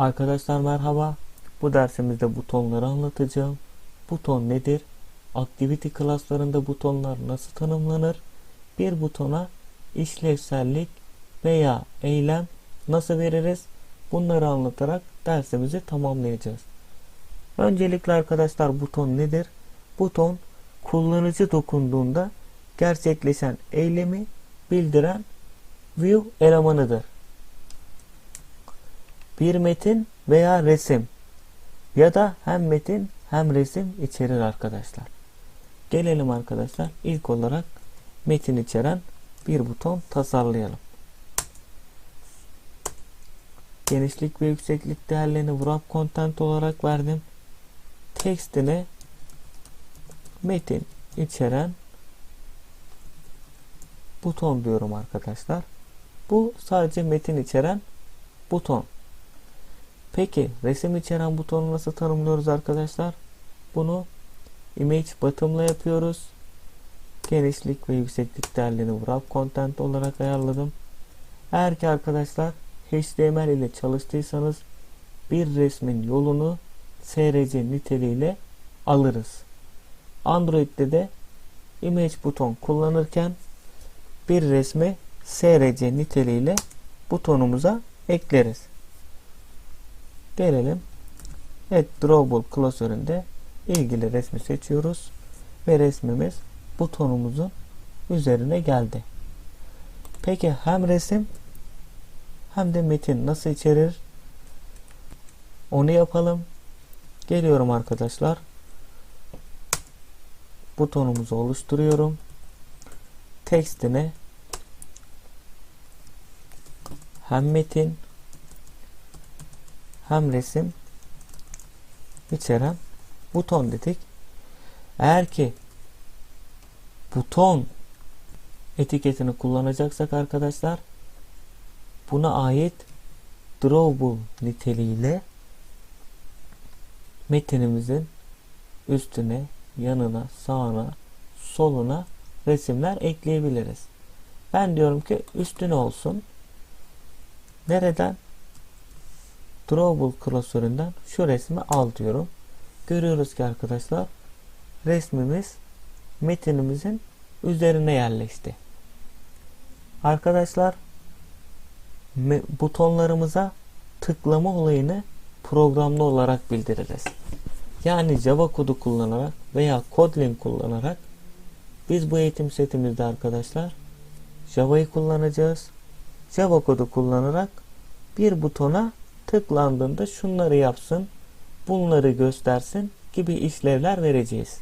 Arkadaşlar merhaba. Bu dersimizde butonları anlatacağım. Buton nedir? Activity klaslarında butonlar nasıl tanımlanır? Bir butona işlevsellik veya eylem nasıl veririz? Bunları anlatarak dersimizi tamamlayacağız. Öncelikle arkadaşlar buton nedir? Buton kullanıcı dokunduğunda gerçekleşen eylemi bildiren view elemanıdır. Bir metin veya resim ya da hem metin hem resim içerir arkadaşlar. Gelelim arkadaşlar ilk olarak metin içeren bir buton tasarlayalım. Genişlik ve yükseklik değerlerini wrap content olarak verdim. Tekstine metin içeren buton diyorum arkadaşlar. Bu sadece metin içeren buton. Peki resim içeren butonu nasıl tanımlıyoruz arkadaşlar? Bunu image bottom'la yapıyoruz. Genişlik ve yükseklik değerlerini wrap content olarak ayarladım. Eğer ki arkadaşlar HTML ile çalıştıysanız bir resmin yolunu SRC niteliğiyle alırız. Android'de de image buton kullanırken bir resmi SRC niteliğiyle butonumuza ekleriz. Gelelim. Evet Drawable klasöründe ilgili resmi seçiyoruz ve resmimiz butonumuzun üzerine geldi. Peki hem resim hem de metin nasıl içerir? Onu yapalım. Geliyorum arkadaşlar. Butonumuzu oluşturuyorum. Tekstine hem metin hem resim içeren buton dedik. Eğer ki buton etiketini kullanacaksak arkadaşlar buna ait drawable niteliğiyle metinimizin üstüne, yanına, sağına, soluna resimler ekleyebiliriz. Ben diyorum ki üstüne olsun. Nereden? Drawable klasöründen şu resmi al diyorum. Görüyoruz ki arkadaşlar resmimiz metinimizin üzerine yerleşti. Arkadaşlar butonlarımıza tıklama olayını programlı olarak bildiririz. Yani Java kodu kullanarak veya Kotlin kullanarak biz bu eğitim setimizde arkadaşlar Java'yı kullanacağız. Java kodu kullanarak bir butona tıklandığında şunları yapsın, bunları göstersin gibi işlevler vereceğiz.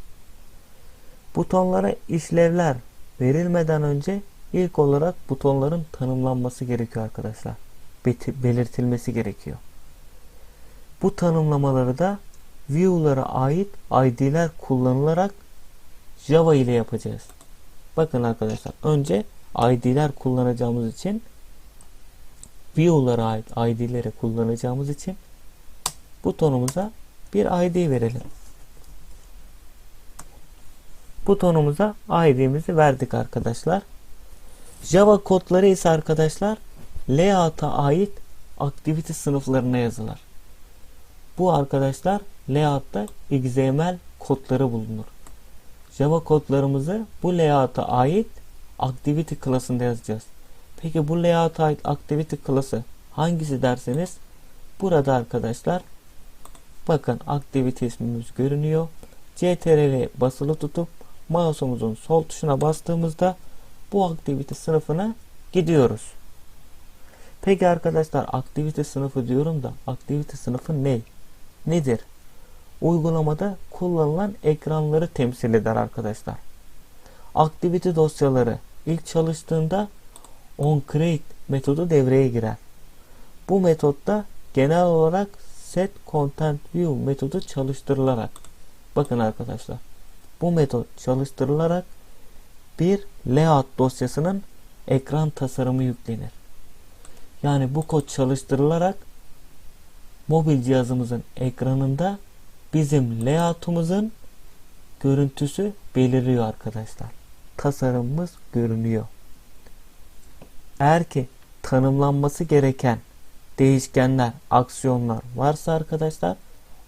Butonlara işlevler verilmeden önce ilk olarak butonların tanımlanması gerekiyor arkadaşlar. Belirtilmesi gerekiyor. Bu tanımlamaları da view'lara ait ID'ler kullanılarak Java ile yapacağız. Bakın arkadaşlar önce ID'ler kullanacağımız için view'lara ait ID'leri kullanacağımız için butonumuza bir ID verelim. Butonumuza ID'mizi verdik arkadaşlar. Java kodları ise arkadaşlar layout'a ait activity sınıflarına yazılır. Bu arkadaşlar layout'ta XML kodları bulunur. Java kodlarımızı bu layout'a ait activity klasında yazacağız. Peki bu layout'a ait activity klası hangisi derseniz burada arkadaşlar bakın activity ismimiz görünüyor. CTRL basılı tutup mouse'umuzun sol tuşuna bastığımızda bu activity sınıfına gidiyoruz. Peki arkadaşlar activity sınıfı diyorum da activity sınıfı ne? Nedir? Uygulamada kullanılan ekranları temsil eder arkadaşlar. Activity dosyaları ilk çalıştığında onCreate metodu devreye girer. Bu metotta genel olarak set content view metodu çalıştırılarak bakın arkadaşlar bu metot çalıştırılarak bir layout dosyasının ekran tasarımı yüklenir. Yani bu kod çalıştırılarak mobil cihazımızın ekranında bizim layout'umuzun görüntüsü beliriyor arkadaşlar. Tasarımımız görünüyor. Eğer ki tanımlanması gereken değişkenler, aksiyonlar varsa arkadaşlar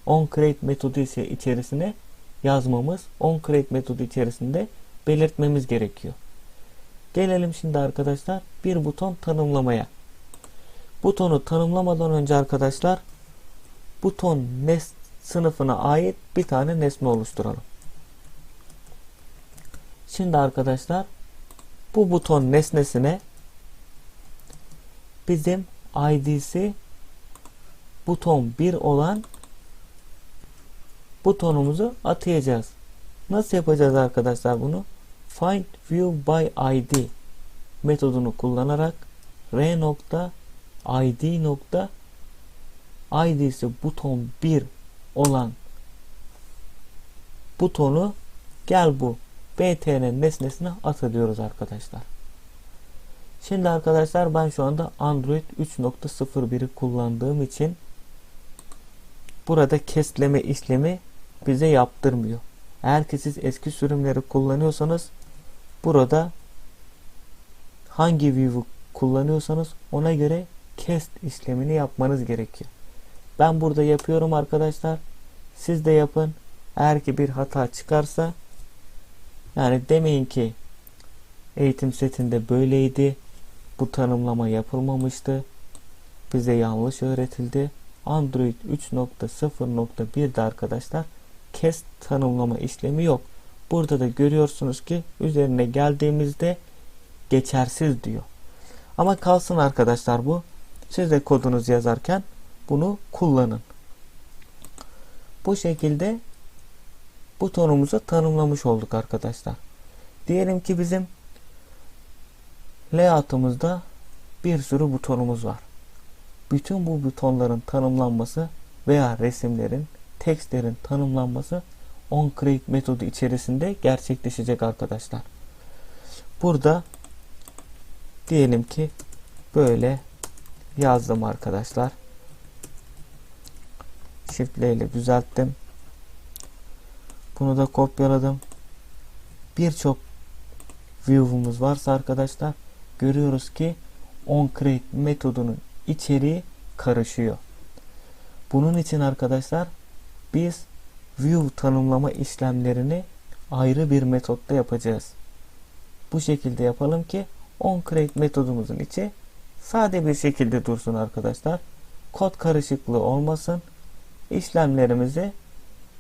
onCreate metodu içerisine yazmamız, onCreate metodu içerisinde belirtmemiz gerekiyor. Gelelim şimdi arkadaşlar bir buton tanımlamaya. Butonu tanımlamadan önce arkadaşlar buton nes sınıfına ait bir tane nesne oluşturalım. Şimdi arkadaşlar bu buton nesnesine bizim id'si buton 1 olan butonumuzu atayacağız. Nasıl yapacağız arkadaşlar bunu? Find view by id metodunu kullanarak r nokta id nokta id'si buton 1 olan butonu gel bu btn nesnesine atılıyoruz arkadaşlar. Şimdi arkadaşlar ben şu anda Android 3.01'i kullandığım için burada kestleme işlemi bize yaptırmıyor. Eğer ki siz eski sürümleri kullanıyorsanız burada hangi view'u kullanıyorsanız ona göre kest işlemini yapmanız gerekiyor. Ben burada yapıyorum arkadaşlar. Siz de yapın. Eğer ki bir hata çıkarsa yani demeyin ki eğitim setinde böyleydi. Bu tanımlama yapılmamıştı. Bize yanlış öğretildi. Android 3.0.1'de arkadaşlar kes tanımlama işlemi yok. Burada da görüyorsunuz ki üzerine geldiğimizde geçersiz diyor. Ama kalsın arkadaşlar bu. Siz de kodunuz yazarken bunu kullanın. Bu şekilde butonumuzu tanımlamış olduk arkadaşlar. Diyelim ki bizim layout'ımızda bir sürü butonumuz var. Bütün bu butonların tanımlanması veya resimlerin, tekstlerin tanımlanması onCreate metodu içerisinde gerçekleşecek arkadaşlar. Burada diyelim ki böyle yazdım arkadaşlar. Shift ile düzelttim. Bunu da kopyaladım. Birçok view'umuz varsa arkadaşlar görüyoruz ki onCreate metodunun içeriği karışıyor. Bunun için arkadaşlar biz view tanımlama işlemlerini ayrı bir metotta yapacağız. Bu şekilde yapalım ki onCreate metodumuzun içi sade bir şekilde dursun arkadaşlar. Kod karışıklığı olmasın. İşlemlerimizi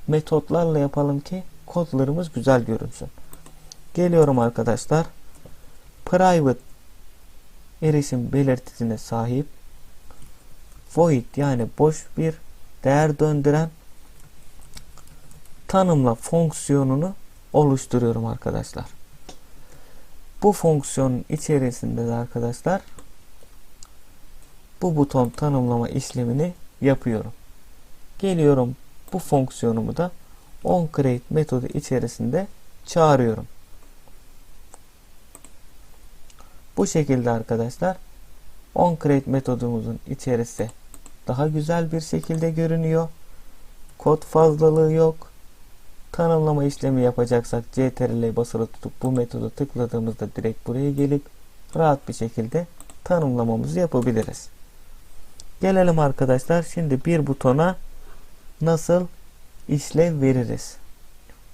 metotlarla yapalım ki kodlarımız güzel görünsün. Geliyorum arkadaşlar. Private erişim belirtisine sahip void yani boş bir değer döndüren tanımla fonksiyonunu oluşturuyorum arkadaşlar. Bu fonksiyonun içerisinde de arkadaşlar bu buton tanımlama işlemini yapıyorum. Geliyorum bu fonksiyonumu da onCreate metodu içerisinde çağırıyorum. Bu şekilde arkadaşlar onCreate metodumuzun içerisi daha güzel bir şekilde görünüyor. Kod fazlalığı yok. Tanımlama işlemi yapacaksak CTRL basılı tutup bu metodu tıkladığımızda direkt buraya gelip rahat bir şekilde tanımlamamızı yapabiliriz. Gelelim arkadaşlar. Şimdi bir butona nasıl işlev veririz?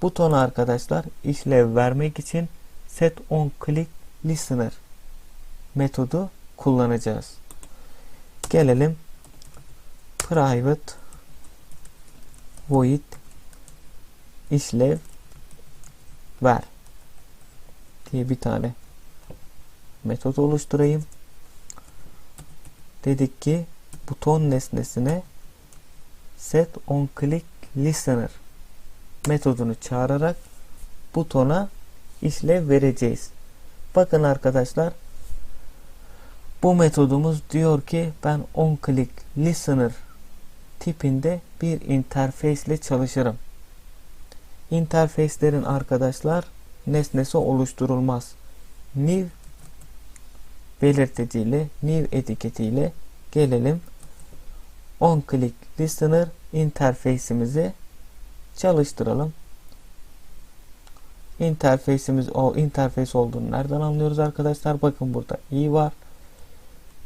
Butona arkadaşlar işlev vermek için set on click listener metodu kullanacağız. Gelelim private void işlev ver diye bir tane metot oluşturayım. Dedik ki buton nesnesine set on click listener metodunu çağırarak butona işlev vereceğiz. Bakın arkadaşlar bu metodumuz diyor ki ben on click listener tipinde bir interface çalışırım. Interface'lerin arkadaşlar nesnesi oluşturulmaz. New belirticiyle, new etiketiyle gelelim. On click listener interface'imizi çalıştıralım. Interface'imiz o interface olduğunu nereden anlıyoruz arkadaşlar? Bakın burada i var.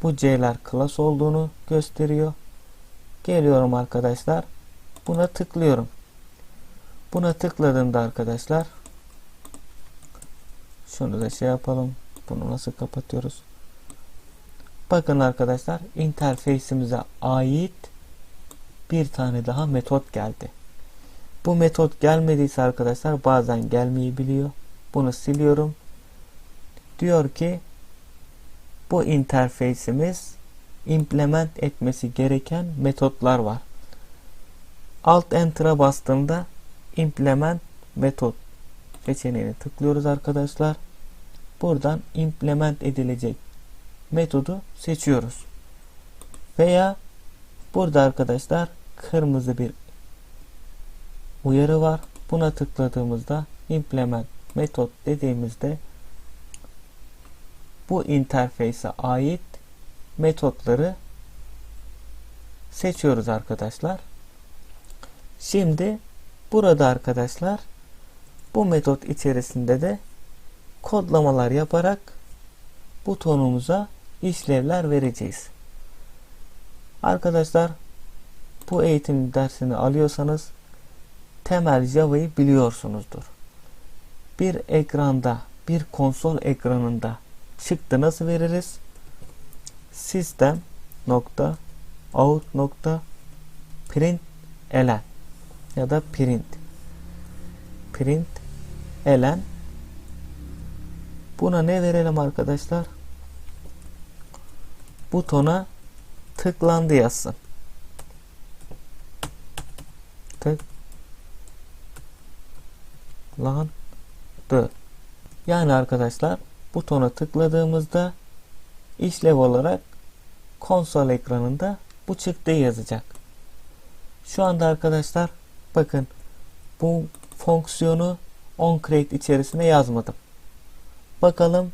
Bu C'ler class olduğunu gösteriyor. Geliyorum arkadaşlar. Buna tıklıyorum. Buna tıkladığımda arkadaşlar şunu da şey yapalım. Bunu nasıl kapatıyoruz? Bakın arkadaşlar interface'imize ait bir tane daha metot geldi. Bu metot gelmediyse arkadaşlar bazen gelmeyebiliyor. Bunu siliyorum. Diyor ki bu interface'imiz implement etmesi gereken metotlar var. Alt enter'a bastığımda implement metot seçeneğine tıklıyoruz arkadaşlar. Buradan implement edilecek metodu seçiyoruz. Veya burada arkadaşlar kırmızı bir uyarı var. Buna tıkladığımızda implement metot dediğimizde bu interface'e ait metotları seçiyoruz arkadaşlar. Şimdi burada arkadaşlar bu metot içerisinde de kodlamalar yaparak butonumuza işlevler vereceğiz. Arkadaşlar bu eğitim dersini alıyorsanız temel Java'yı biliyorsunuzdur. Bir ekranda, bir konsol ekranında çıktı nasıl veririz? Sistem nokta out nokta print elen ya da print print elen buna ne verelim arkadaşlar? Butona tıklandı yazsın. Tıklandı. Yani arkadaşlar butona tıkladığımızda işlev olarak konsol ekranında bu çıktığı yazacak. Şu anda arkadaşlar bakın bu fonksiyonu onCreate içerisine yazmadım. Bakalım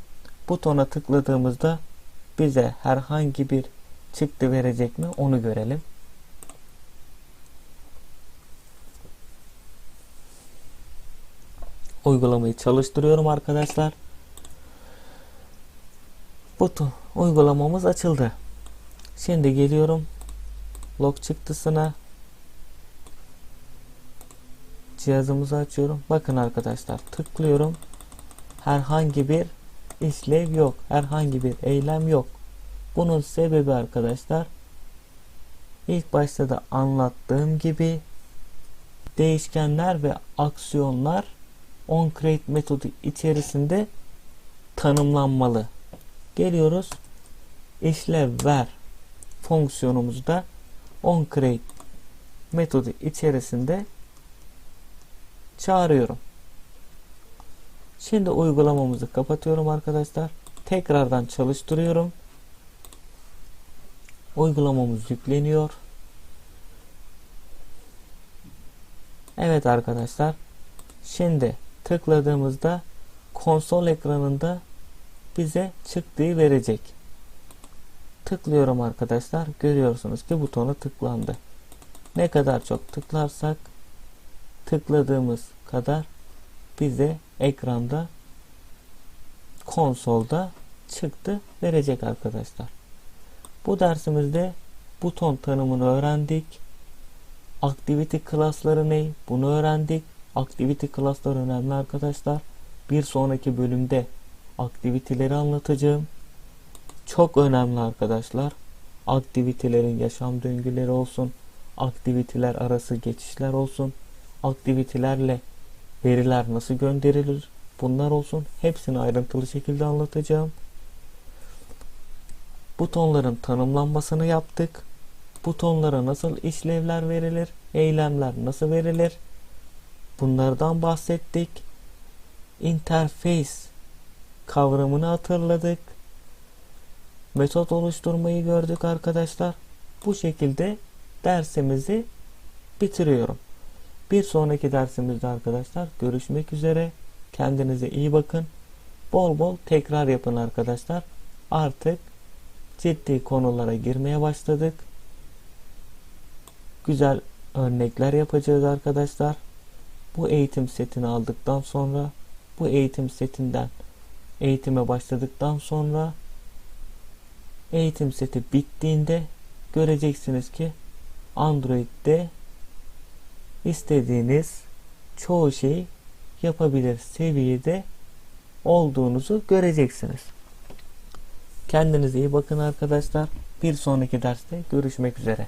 butona tıkladığımızda bize herhangi bir çıktı verecek mi onu görelim. Uygulamayı çalıştırıyorum arkadaşlar. Buton uygulamamız açıldı. Şimdi geliyorum log çıktısına cihazımızı açıyorum. Bakın arkadaşlar tıklıyorum. Herhangi bir işlev yok. Herhangi bir eylem yok. Bunun sebebi arkadaşlar ilk başta da anlattığım gibi değişkenler ve aksiyonlar onCreate metodu içerisinde tanımlanmalı. Geliyoruz. işlev ver fonksiyonumuzda onCreate metodu içerisinde çağırıyorum. Şimdi uygulamamızı kapatıyorum arkadaşlar. Tekrardan çalıştırıyorum. Uygulamamız yükleniyor. Evet arkadaşlar. Şimdi tıkladığımızda konsol ekranında bize çıktığı verecek. Tıklıyorum arkadaşlar. Görüyorsunuz ki butona tıklandı. Ne kadar çok tıklarsak tıkladığımız kadar bize ekranda konsolda çıktı verecek arkadaşlar. Bu dersimizde buton tanımını öğrendik. Activity klasları ne? Bunu öğrendik. Activity klasları önemli arkadaşlar. Bir sonraki bölümde aktiviteleri anlatacağım. Çok önemli arkadaşlar. Aktivitelerin yaşam döngüleri olsun. Aktiviteler arası geçişler olsun. Aktivitelerle veriler nasıl gönderilir? Bunlar olsun. Hepsini ayrıntılı şekilde anlatacağım. Butonların tanımlanmasını yaptık. Butonlara nasıl işlevler verilir? Eylemler nasıl verilir? Bunlardan bahsettik. Interface kavramını hatırladık. Metot oluşturmayı gördük arkadaşlar. Bu şekilde dersimizi bitiriyorum. Bir sonraki dersimizde arkadaşlar görüşmek üzere. Kendinize iyi bakın. Bol bol tekrar yapın arkadaşlar. Artık ciddi konulara girmeye başladık. Güzel örnekler yapacağız arkadaşlar. Bu eğitim setini aldıktan sonra bu eğitim setinden eğitime başladıktan sonra eğitim seti bittiğinde göreceksiniz ki Android'de istediğiniz çoğu şeyi yapabilir seviyede olduğunuzu göreceksiniz. Kendinize iyi bakın arkadaşlar. Bir sonraki derste görüşmek üzere.